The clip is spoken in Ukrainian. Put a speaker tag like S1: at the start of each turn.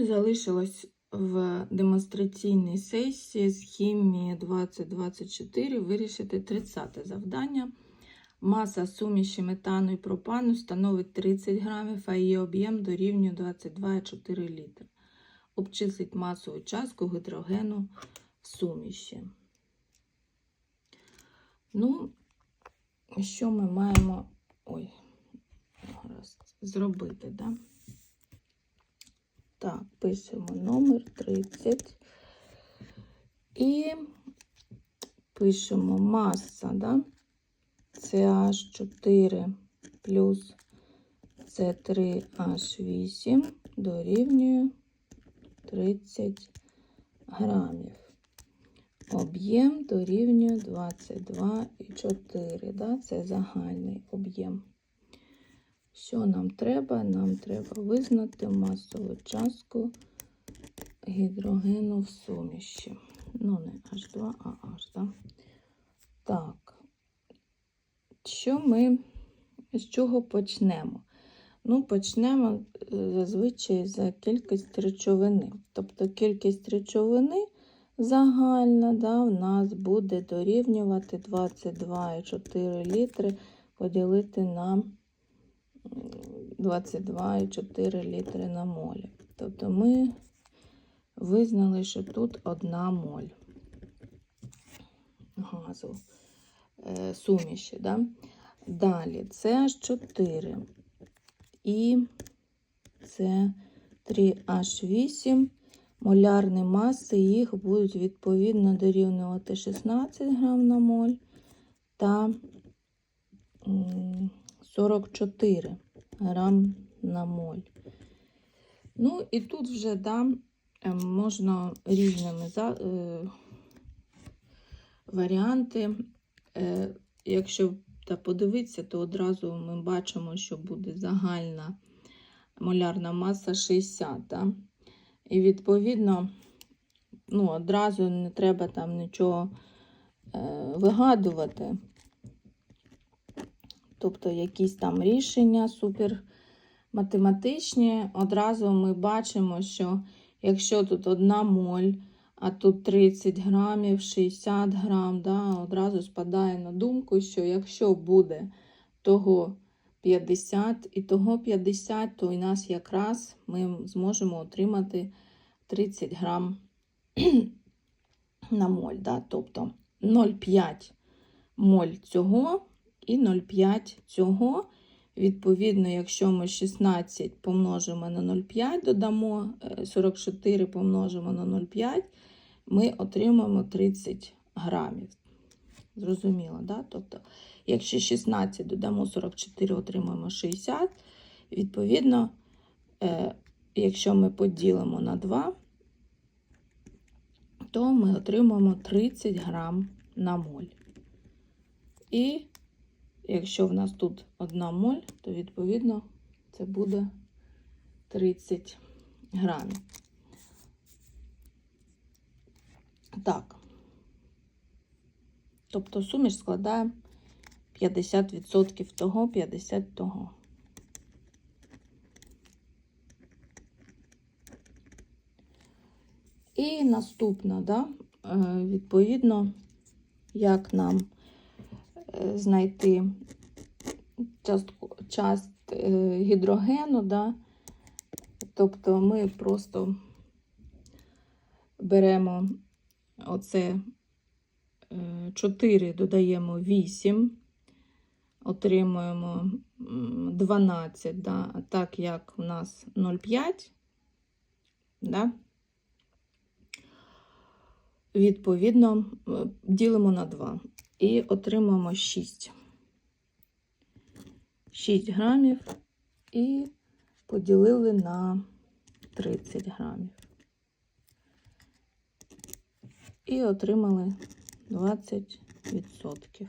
S1: Залишилось в демонстраційній сесії з хімії 2024 вирішити 30 завдання. Маса суміші метану і пропану становить 30 грамів, а її об'єм дорівнює 22,4 літри. Обчислить масову частку гідрогену в суміші. Ну, що ми маємо ой, зробити, да? Пишемо номер 30 і пишемо маса, да? CH4 плюс С3H8 дорівнює 30 грамів. Об'єм дорівнює 22,4. Да? Це загальний об'єм. Що нам треба? Нам треба визнати масову частку гідрогену в суміші. Ну, не H2, а H, да? Так. Що ми з чого почнемо? Ну, почнемо е, зазвичай за кількість речовини. Тобто кількість речовини загальна да, в нас буде дорівнювати 22,4 літри поділити на 22,4 літри на молі. Тобто ми визнали, що тут одна моль газу е, суміші. Да? Далі це аж 4 і це 3H8. Молярні маси їх будуть відповідно дорівнювати 16 грам на моль та 44 грам на моль. Ну, і тут вже да, можна різними за, е, варіанти. Е, якщо та подивитися, то одразу ми бачимо, що буде загальна молярна маса 60. Да? І відповідно, ну, одразу не треба там нічого е, вигадувати. Тобто якісь там рішення супер математичні. Одразу ми бачимо, що якщо тут одна моль, а тут 30 грамів, 60 грам, да, одразу спадає на думку, що якщо буде того 50 і того 50, то у нас якраз ми зможемо отримати 30 грам на моль. Да? Тобто 0,5 моль цього і 0,5 цього. Відповідно, якщо ми 16 помножимо на 0,5, додамо 44 помножимо на 0,5, ми отримаємо 30 грамів. Зрозуміло, да? Тобто, якщо 16 додамо 44, отримаємо 60. Відповідно, е, якщо ми поділимо на 2, то ми отримаємо 30 грам на моль. І якщо в нас тут 1 моль, то відповідно це буде 30 грамів. Так. Тобто суміш складає 50% того, 50 того. І наступна, да, е, відповідно, як нам знайти частку, част е, гідрогену, да, тобто ми просто беремо оце 4 додаємо 8, отримуємо 12, да, так як у нас 0,5, да, відповідно, ділимо на 2 і отримуємо 6. 6 грамів і поділили на 30 грамів. І отримали 20%.